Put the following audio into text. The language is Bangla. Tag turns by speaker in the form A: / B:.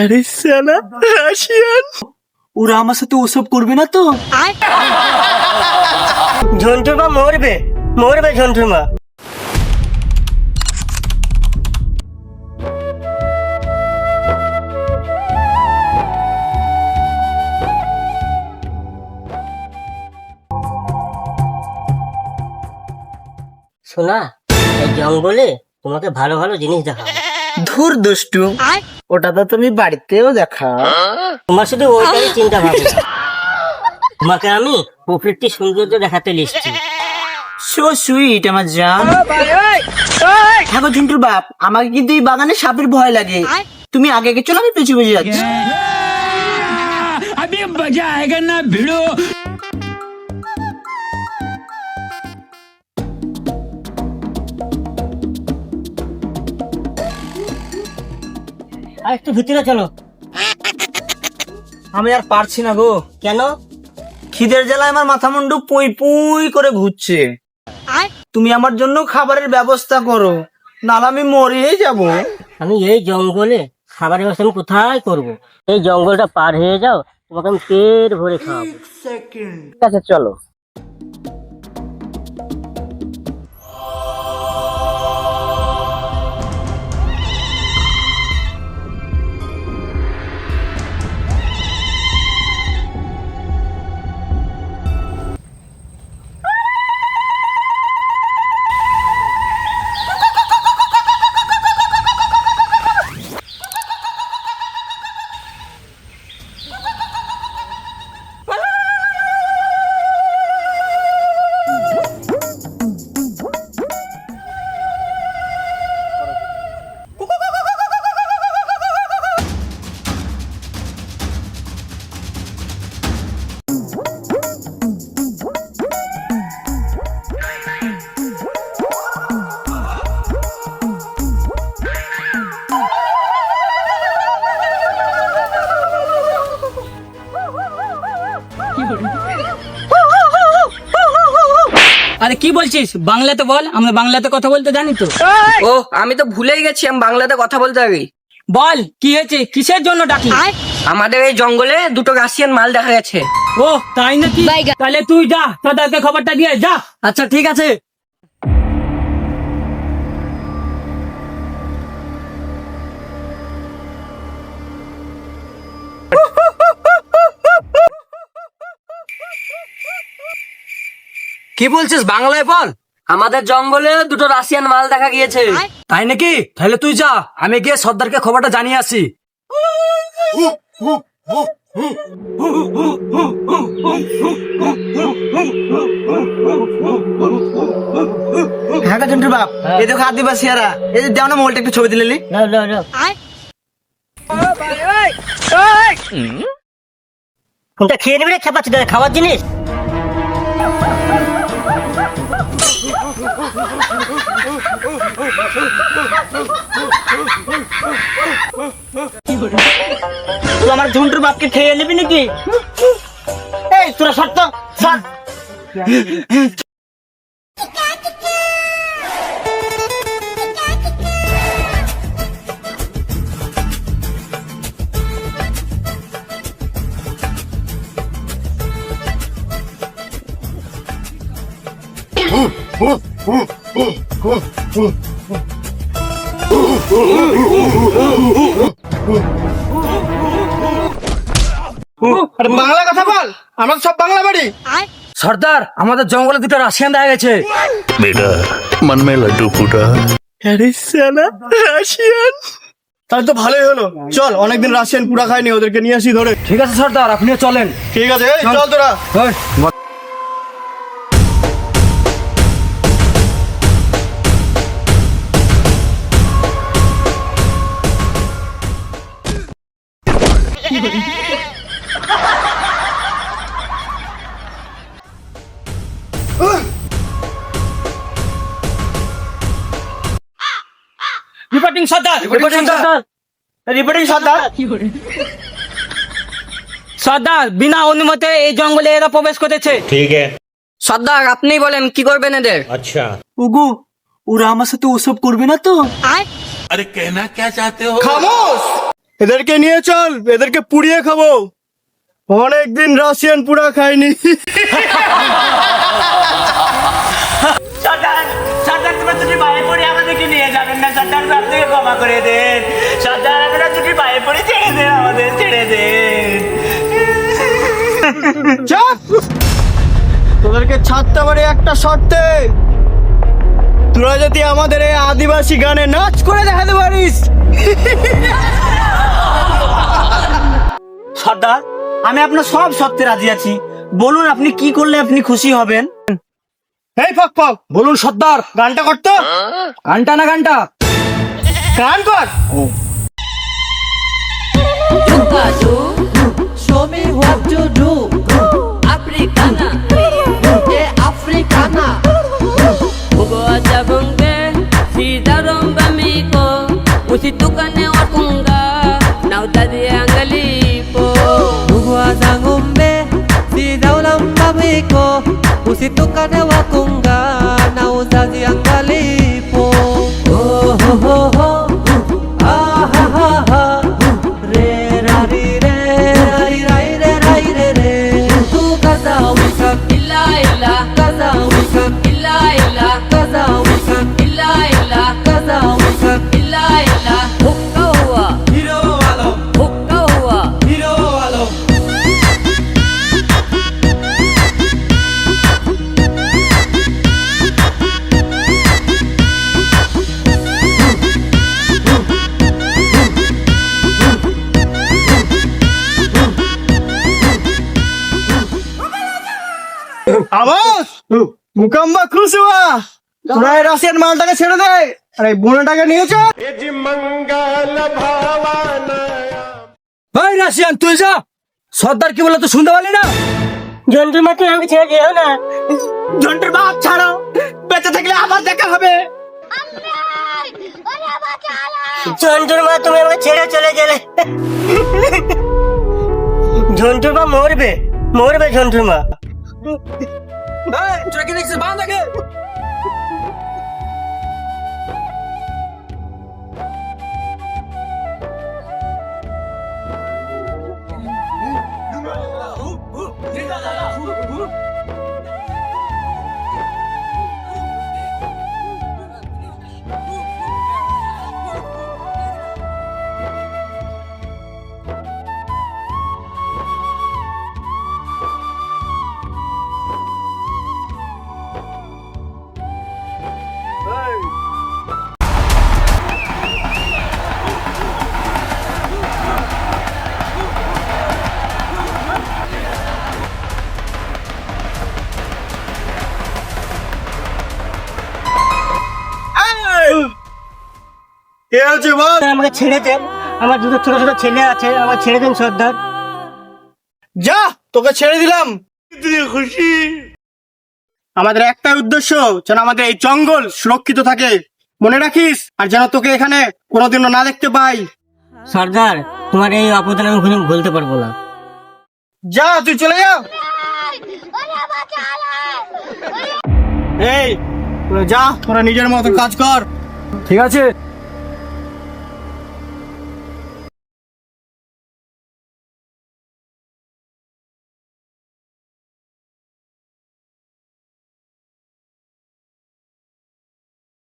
A: আরে সালা রাশিয়ান। ওরা আমার সাথে ওসব করবে না তো?
B: ঝন্টুর মা মরবে মরবে ঝন্টুর মা শোনা এই জঙ্গলে তোমাকে ভালো ভালো জিনিস দেখাবো।
A: ধুর দুষ্টু। ওটা তো তুমি বাড়িতেও দেখা
B: তোমার শুধু ওইটাই চিন্তা ভাবনা তোমাকে আমি প্রকৃতির সৌন্দর্য দেখাতে লিখছি
A: সো সুইট আমার জান হ্যাঁ গো ঝুন্টুর বাপ আমাকে কিন্তু এই বাগানে সাপের ভয় লাগে তুমি আগে আগে চলো আমি পেছু পেছু যাচ্ছি
C: अभी मजा आएगा ना भिड़ो
B: আর একটু ভিতরে চলো।
A: আমি আর পারছি না গো।
B: কেন?
A: খিদের জ্বালায় আমার মাথা মুন্ডু পুই পুই করে ঘুরছে। তুমি আমার জন্য খাবারের ব্যবস্থা করো নাহলে আমি মরেই যাব।
B: আমি এই জঙ্গলে খাবারের ব্যবস্থা আমি কোথায় করব? এই জঙ্গলটা পার হয়ে যাও তোমাকে আমি পেট ভরে খাওয়াবো।
A: ঠিক আছে চলো।
D: আরে কি বলছিস? বাংলাতে বল আমরা বাংলাতে কথা বলতে জানি তো।
E: ও আমি তো ভুলেই গেছি আমি বাংলাতে কথা বলতে পারি
D: বল কি হয়েছে? কিসের জন্য ডাকি
E: আমাদের এই জঙ্গলে দুটো রাশিয়ান মাল দেখা গেছে।
D: ও তাই নাকি? তাহলে তুই যা তাদেরকে খবরটা দিয়ে যা।
E: আচ্ছা ঠিক আছে।
A: কি বলছিস বাংলায় বল?
E: আমাদের জঙ্গলে দুটো রাশিয়ান মাল দেখা গিয়েছে।
A: তাই নাকি? তাহলে তুই যা আমি গিয়ে সর্দারকে খবরটা জানিয়ে আসি। হ্যাঁ বাপ এই দেখো আদিবাসীরা এই যে দেও না মোলটা একটু ছবি দিলেলি।
B: কোনটা খেয়ে নেবে খাবার জিনিস।
A: তুই আমার ঝুন্টুর বাপকে খেয়ে নিবি নাকি এই তোরা সত্য সর বাংলা কথা বল। সব বাংলা বাড়ি।
E: সর্দার আমাদের জঙ্গলে দুটো রাশিয়ান দেখা গেছে।
F: বেটা মন মে
A: লাড্ডু ফুটা। রাশিয়ান। তাহলে তো ভালোই হলো। চল অনেকদিন রাশিয়ান পুরা খায়নি ওদেরকে নিয়ে আসি ধরে।
E: ঠিক আছে সর্দার আপনিও চলেন।
A: ঠিক আছে চল। তোরা।
D: রিপোর্টিং সর্দার
A: রিপোর্টিং সর্দার রিপোর্টিং সর্দার
D: সর্দার বিনা অনুমতে এই জঙ্গলে এরা প্রবেশ করেছে।
E: ঠিক সর্দার আপনি বলেন কি করবেন এদের? আচ্ছা।
A: উগু ওরা আমার সাথে ওসব করবে না তো?
F: আরে কেনা কে চাতে হো?
A: খামোশ!
G: এদেরকে নিয়ে চল এদেরকে পুড়িয়ে খাব। অনেকদিন রাশিয়ান পুরা খাইনি।
A: সর্দার সর্দার তোমার যদি পায়ে পড়ে আমাদেরকে নিয়ে যাবেন না সর্দার আপনাকে ক্ষমা করে দেন। সর্দার আমরা যদি পায়ে পড়ে ছেড়ে দেন আমাদের ছেড়ে দেন।
G: চাপ! তোদেরকে ছাড়তে পারি একটা শর্তে। তোরা যদি আমাদের এই আদিবাসী গানে নাচ করে দেখাতে পারিস।
A: সর্দার আমি আপনার সব সত্যে রাজি আছি। বলুন আপনি কি করলে আপনি খুশি হবেন?
G: এই ফক ফক বলুন সর্দার গানটা করতো গানটা না গানটা? গান কর।
H: show me what to do. Africana,
E: చూసి తుకనవ
G: আবাস মুকাম্বা খুশ হওয়া তোরা এই রাশিয়ান মালটাকে ছেড়ে দে! আর এই বোনাটাকে নিয়ে চল
E: ভাই রাশিয়ান তুই যা! সর্দার কি বলে তো শুনতে পারলি না?
B: জন্তুর মা তুমি আমাকে ছেড়ে যেও না।
A: জন্টুর বাপ ছাড়ো বেঁচে থাকলে আবার দেখা হবে।
B: জন্তুর মা তুমি আমাকে ছেড়ে চলে গেলে। ঝন্টুর মা মরবে। মরবে ঝন্টুর মা।
E: ট্রেকে দেখছে বাঁধ আগে
G: কে আছে বল?
B: আমাকে ছেড়ে দেন। আমার দুটো ছোট ছোট ছেলে আছে আমাকে ছেড়ে দেন সর্দার
G: যা তোকে ছেড়ে দিলাম। খুশি? আমাদের একটাই উদ্দেশ্য যেন আমাদের এই জঙ্গল সুরক্ষিত থাকে। মনে রাখিস আর যেন তোকে এখানে কোনোদিনও না দেখতে পাই।
B: সর্দার তোমার এই অবদান আমি কোনো ভুলতে পারব না।
G: যা তুই চলে যা। এই যা তোরা নিজের মতো কাজ কর।
E: ঠিক আছে।